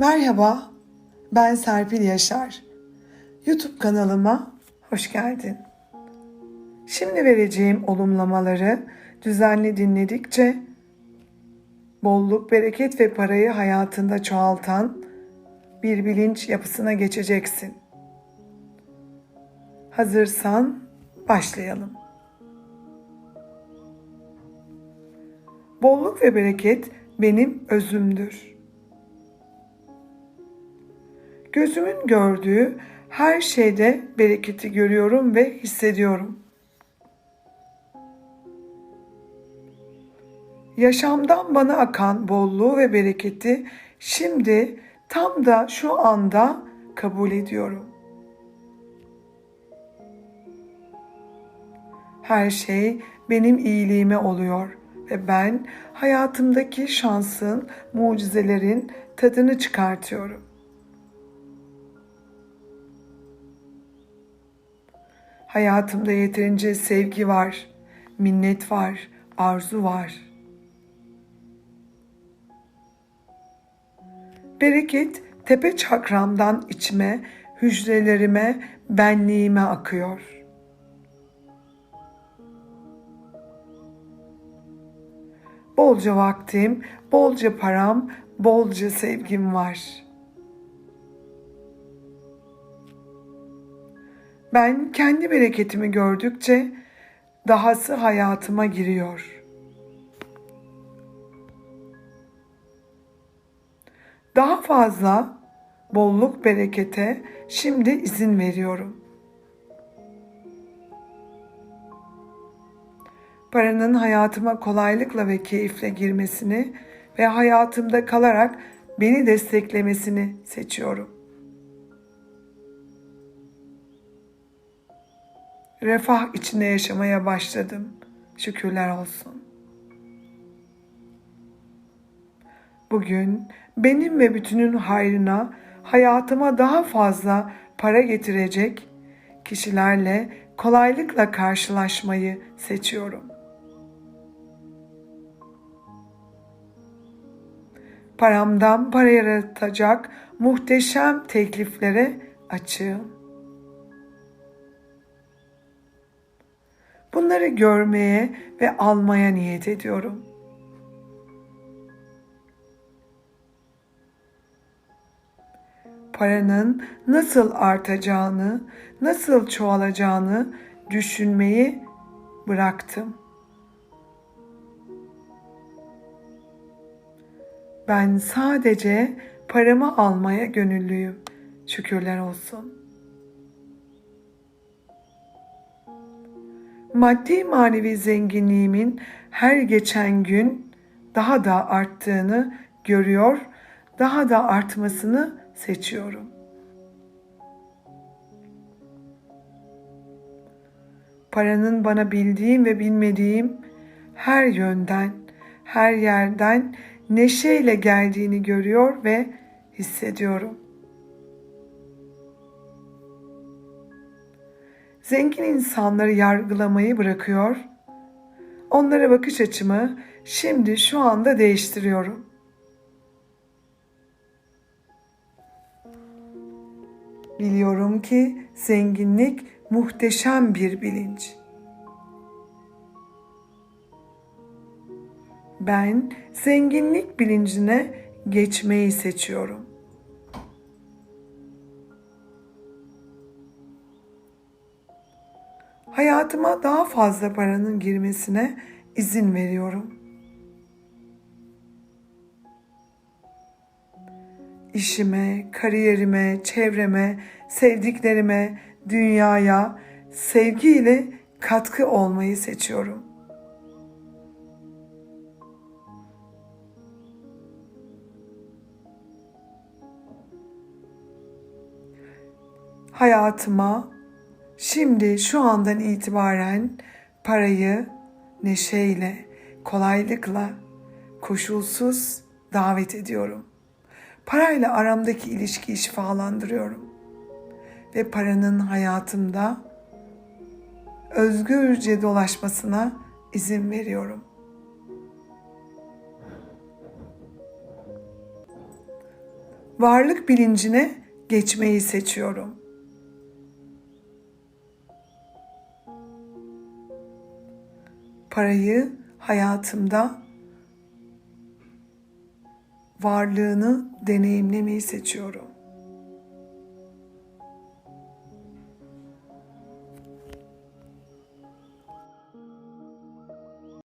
Merhaba, ben Serpil Yaşar. YouTube kanalıma hoş geldin. Şimdi vereceğim olumlamaları düzenli dinledikçe bolluk, bereket ve parayı hayatında çoğaltan bir bilinç yapısına geçeceksin. Hazırsan başlayalım. Bolluk ve bereket benim özümdür. Gözümün gördüğü her şeyde bereketi görüyorum ve hissediyorum. Yaşamdan bana akan bolluğu ve bereketi şimdi tam da şu anda kabul ediyorum. Her şey benim iyiliğime oluyor ve ben hayatımdaki şansın, mucizelerin tadını çıkartıyorum. Hayatımda yeterince sevgi var, minnet var, arzu var. Bereket tepe çakramdan içime, hücrelerime, benliğime akıyor. Bolca vaktim, bolca param, bolca sevgim var.'' Ben kendi bereketimi gördükçe dahası hayatıma giriyor. Daha fazla bolluk berekete şimdi izin veriyorum. Paranın hayatıma kolaylıkla ve keyifle girmesini ve hayatımda kalarak beni desteklemesini seçiyorum. Refah içinde yaşamaya başladım. Şükürler olsun. Bugün benim ve bütünün hayrına hayatıma daha fazla para getirecek kişilerle kolaylıkla karşılaşmayı seçiyorum. Paramdan para yaratacak muhteşem tekliflere açığım. Bunları görmeye ve almaya niyet ediyorum. Paranın nasıl artacağını, nasıl çoğalacağını düşünmeyi bıraktım. Ben sadece paramı almaya gönüllüyüm. Şükürler olsun. Maddi manevi zenginliğimin her geçen gün daha da arttığını görüyor, daha da artmasını seçiyorum. Paranın bana bildiğim ve bilmediğim her yönden, her yerden neşeyle geldiğini görüyor ve hissediyorum. Zengin insanları yargılamayı bırakıyor. Onlara bakış açımı şimdi şu anda değiştiriyorum. Biliyorum ki zenginlik muhteşem bir bilinç. Ben zenginlik bilincine geçmeyi seçiyorum. Hayatıma daha fazla paranın girmesine izin veriyorum. İşime, kariyerime, çevreme, sevdiklerime, dünyaya sevgiyle katkı olmayı seçiyorum. Hayatıma Şimdi şu andan itibaren parayı neşeyle, kolaylıkla, koşulsuz davet ediyorum. Parayla aramdaki ilişkiyi şifalandırıyorum. Ve paranın hayatımda özgürce dolaşmasına izin veriyorum. varlık bilincine geçmeyi seçiyorum. Parayı hayatımda varlığını deneyimlemeyi seçiyorum.